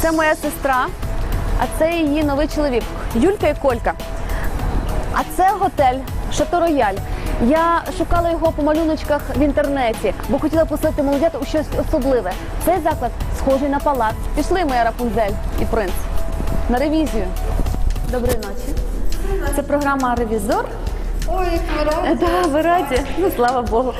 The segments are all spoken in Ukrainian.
Це моя сестра, а це її новий чоловік Юлька і Колька. А це готель Шато Рояль. Я шукала його по малюночках в інтернеті, бо хотіла поселити молодят у щось особливе. Цей заклад схожий на палац. Пішли, моя Рапунзель і принц. На ревізію. Доброї ночі. Це програма Ревізор. Ой, ви раді. Да, ви раді. Ну, слава Богу.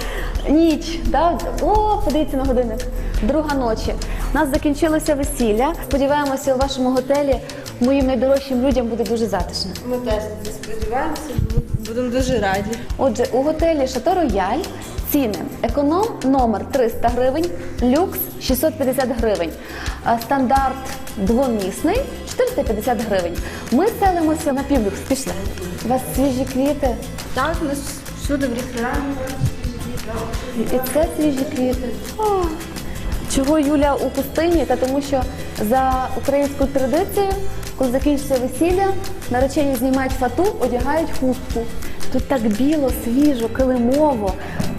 Ніч, да? О, подивіться на годинник. Друга ночі. У нас закінчилося весілля. Сподіваємося, у вашому готелі моїм найдорожчим людям буде дуже затишно. Ми теж сподіваємося, будемо дуже раді. Отже, у готелі Шато Рояль ціни економ номер 300 гривень, люкс 650 гривень, стандарт двомісний 450 гривень. Ми селимося на півлюкс. Пішли. У вас свіжі квіти. Так, у нас всюди в ресторані. І це свіжі квіти. О, чого Юля у пустині? Та тому що за українською традицією, коли закінчиться весілля, наречені знімають фату, одягають хустку. Тут так біло, свіжо, килимово.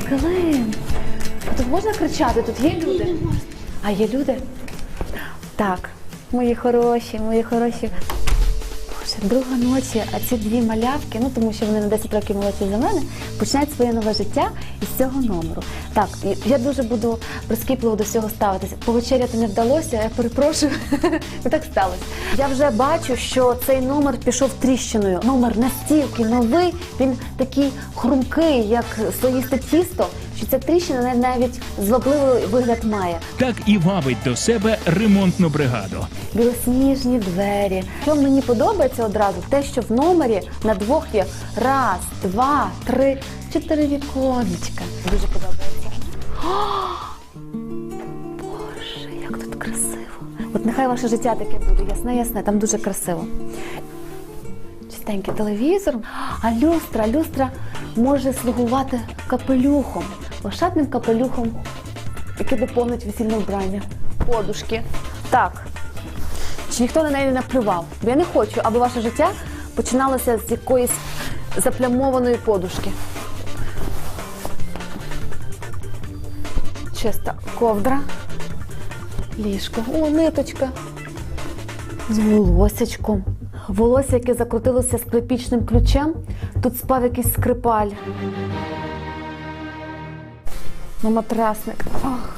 Килим. Тут можна кричати, тут є люди. А є люди? Так, мої хороші, мої хороші. Друга ночі, а ці дві малявки, ну тому що вони на 10 років молодші за мене, починають своє нове життя із цього номеру. Так, я дуже буду прискіпливо до всього ставитися. Повечеряти не вдалося, я перепрошую. І так сталося. Я вже бачу, що цей номер пішов тріщиною. Номер настільки новий, він такий хрумкий, як слоїсте тісто, що ця тріщина навіть звабливий вигляд має. Так і вабить до себе ремонтну бригаду. білосніжні двері. Що мені подобається одразу, те, що в номері на двох є раз, два, три, чотири віконечка. Дуже подобається. О! Боже, як тут красиво. От нехай ваше життя таке буде, ясне, ясне, там дуже красиво. Чистенький телевізор, а люстра, люстра може слугувати капелюхом, ошатним капелюхом, який доповнить весільне вбрання. Подушки. Так, чи ніхто на неї не наплював? Бо я не хочу, аби ваше життя починалося з якоїсь заплямованої подушки. Чиста ковдра, ліжко, о, ниточка з волосячком. Волосся, яке закрутилося з припічним ключем. Тут спав якийсь скрипаль. Ну, матрасник. Ох.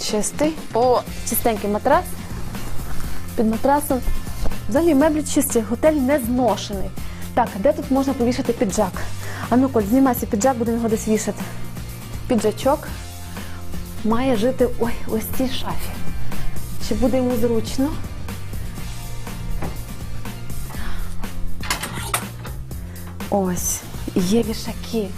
Чистий. О, чистенький матрас. Під матрасом. Взагалі меблі чисті, готель не зношений. Так, де тут можна повішати піджак? А ну, Коль, знімайся піджак, будемо його десь вішати. Піджачок має жити ой, ось цій шафі. Чи буде йому зручно? Ось, є вішаки.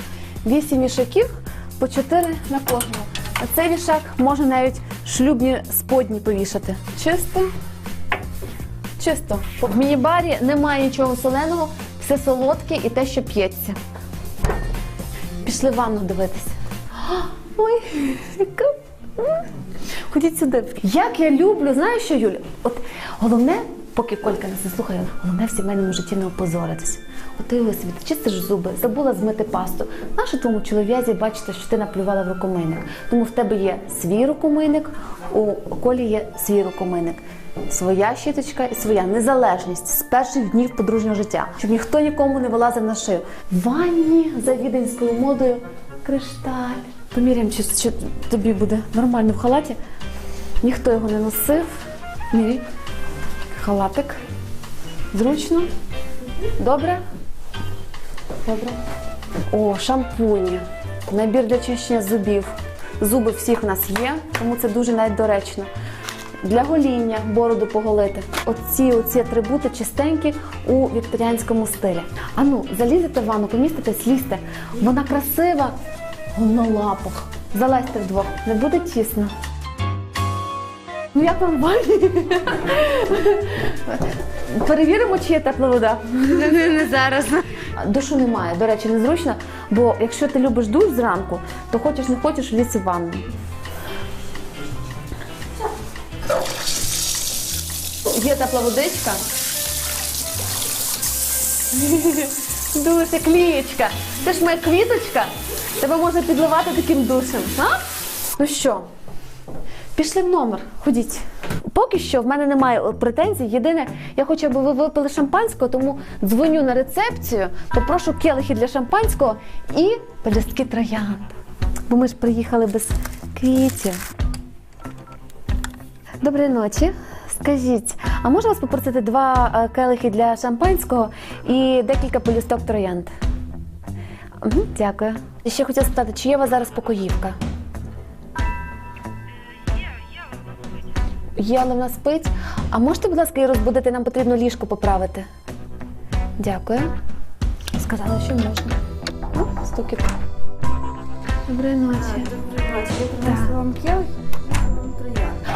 Вісім вішаків по чотири на кожному. А цей вішак можна навіть шлюбні сподні повішати. Чисто. Чисто. В міні-барі немає нічого соленого, все солодке і те, що п'ється. Пішли ванну дивитися. Ой, яка. Ходіть сюди. Як я люблю, знаєш що, Юля? От головне, поки Колька нас не слухає, головне в сімейному житті не опозоритися. Ти чистиш зуби, забула змити пасту. Нащо твоєму чолов'язі бачите, що ти наплювала в рукомийник? Тому в тебе є свій рукомийник, у Колі є свій рукомийник. Своя щіточка і своя незалежність з перших днів подружнього життя, щоб ніхто нікому не вилазив на шию. В ванні за віденською модою кришталь. Поміряємо, чи, чи тобі буде нормально в халаті. Ніхто його не носив. Мірі. Халатик. Зручно. Добре? Добре. О, шампуні. Набір для чищення зубів. Зуби всіх в нас є, тому це дуже навіть доречно. Для гоління бороду поголити. Оці оці атрибути чистенькі у вікторіанському стилі. Ану, залізете в ванну, поміститесь, лізьте. Вона красива на лапах. Залазьте вдвох, не буде тісно. Ну як вам в ванні? Перевіримо, чи є тепла вода. Не, не зараз. Душу немає, до речі, незручно, бо якщо ти любиш душ зранку, то хочеш не хочеш влізти в ванну. Є тепла водичка. Душ, як лієчка. Це ж моя квіточка. Тебе можна підливати таким душем. А? Ну що, пішли в номер, ходіть. Поки що в мене немає претензій. Єдине, я хочу, аби ви випили шампанського, тому дзвоню на рецепцію, попрошу келихи для шампанського і пелюстки троянд. Бо ми ж приїхали без квітів. Доброї ночі. Скажіть, а можу вас попросити два е, келихи для шампанського і декілька пелюсток троянд? Дякую. Ще хотіла спитати, чи є у вас зараз покоївка? Є, але вона спить. А можете, будь ласка, її розбудити? Нам потрібно ліжко поправити. Дякую. Сказали, що можна. О, стукіт. Доброї ночі. Принесла вам келих.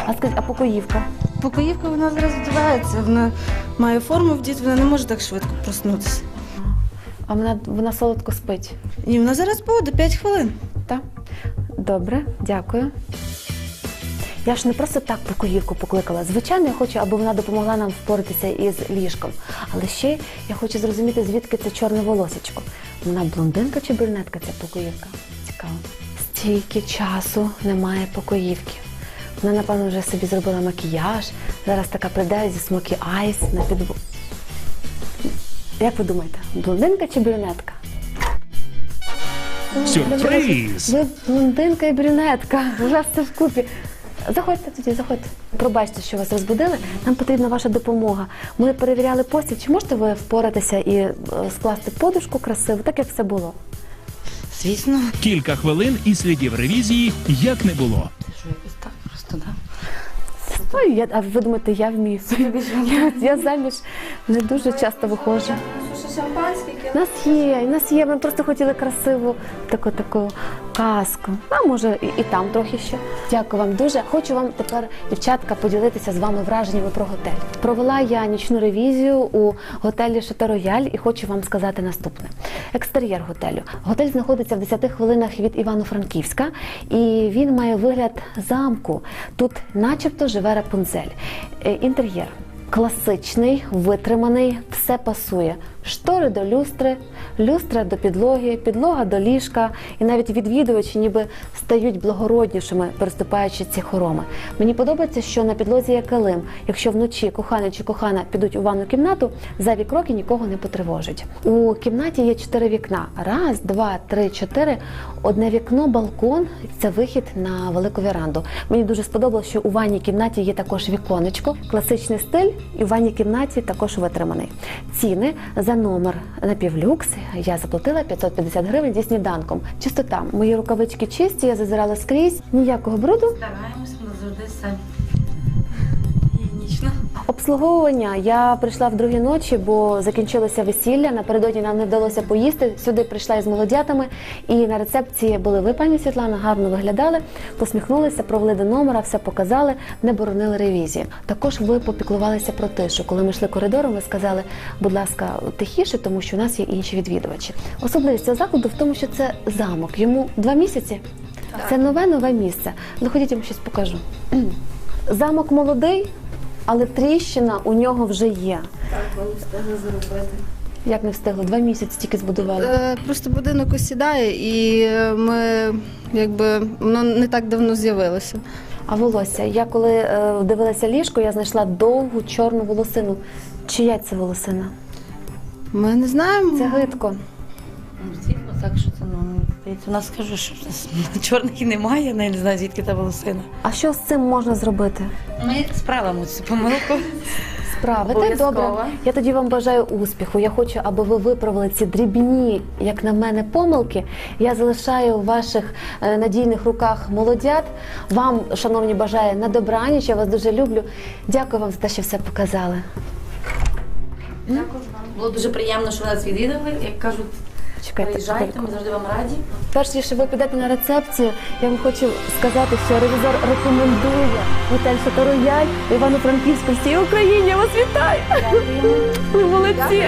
А скажіть, а покоївка? Покоївка вона зараз вдівається, вона має форму вдіти, вона не може так швидко проснутися. А вона, вона солодко спить. І вона зараз буде 5 хвилин. Так? Добре, дякую. Я ж не просто так покоївку покликала. Звичайно, я хочу, аби вона допомогла нам впоратися із ліжком. Але ще я хочу зрозуміти, звідки це чорне волосечко. Вона блондинка чи брюнетка ця покоївка? Цікаво. Стільки часу немає покоївки. Вона, напевно, вже собі зробила макіяж. Зараз така прийде зі смокі айс на підбу. Як ви думаєте, блондинка чи брюнетка? Сюрприз! Ви блондинка і брюнетка. У вас все вкупі. Заходьте тоді, заходьте. Пробачте, що вас розбудили. Нам потрібна ваша допомога. Ми перевіряли постіль. Чи можете ви впоратися і е, скласти подушку красиву, так як все було? Звісно. Кілька хвилин і слідів ревізії як не було. Що якось так просто, я, а ви думаєте, я вмію? Я, я заміж не дуже часто виходжу. Що шампанське, У нас є, у нас є. Ми просто хотіли красиву таку таку казку. А може і, і там трохи ще. Дякую вам дуже. Хочу вам тепер, дівчатка, поділитися з вами враженнями про готель. Провела я нічну ревізію у готелі Шато Рояль і хочу вам сказати наступне: екстер'єр готелю. Готель знаходиться в 10 хвилинах від Івано-Франківська, і він має вигляд замку. Тут, начебто, живе Рапунцель. Е, Інтер'єр. Класичний, витриманий, все пасує. Штори до люстри, люстра до підлоги, підлога до ліжка, і навіть відвідувачі ніби стають благороднішими, переступаючи ці хороми. Мені подобається, що на підлозі є килим. Якщо вночі коханий чи кохана підуть у ванну кімнату, зайві кроки нікого не потривожать. У кімнаті є чотири вікна: раз, два, три, чотири. Одне вікно, балкон це вихід на велику віранду. Мені дуже сподобалося, що у ванній кімнаті є також віконечко, класичний стиль, і в ванній кімнаті також витриманий. Ціни за номер на півлюкс я заплатила 550 гривень зі сніданком. Чистота, мої рукавички чисті, я зазирала скрізь, ніякого бруду. Стараємось завжди самі. Обслуговування я прийшла в другі ночі, бо закінчилося весілля. Напередодні нам не вдалося поїсти. Сюди прийшла із молодятами, і на рецепції були ви, пані Світлана, гарно виглядали, посміхнулися, провели до номера, все показали, не боронили ревізії. Також ви попіклувалися про тишу. Коли ми йшли коридором, ви сказали, будь ласка, тихіше, тому що у нас є інші відвідувачі. Особливість цього закладу в тому, що це замок. Йому два місяці. Це нове нове місце. Заходіть, я вам щось покажу. Замок молодий, але тріщина у нього вже є. Так, вони встигли зробити. Як не встигли? Два місяці тільки збудували. Е, Просто будинок осідає, і е, ми якби воно не так давно з'явилося. А волосся. Я коли е, дивилася ліжко, я знайшла довгу чорну волосину. Чия це волосина? Ми не знаємо. Це гидко. Ну, Світло, так що це ну здається, у нас скажу, що в нас чорних і немає, я не знаю, звідки та волосина. А що з цим можна зробити? Ми справимо цю помилку. Справити добре. Я тоді вам бажаю успіху. Я хочу, аби ви виправили ці дрібні, як на мене, помилки. Я залишаю у ваших е, надійних руках молодят. Вам, шановні, бажаю на добраніч. Я вас дуже люблю. Дякую вам за те, що все показали. Дякую вам. Було дуже приємно, що нас відвідали. Як кажуть, Чекайте, приїжджайте, ми завжди вам раді. Перш ніж ви підете на рецепцію, я вам хочу сказати, що ревізор рекомендує готель Шато Рояль Івано-Франківську всій Україні. Я вас вітаю! Ви молодці!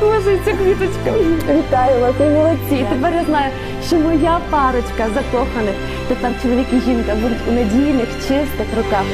Боже, ця квіточка. Вітаю вас, ви молодці. Тепер я знаю, що моя парочка закоханих. Тепер чоловік і жінка будуть у надійних, чистих руках.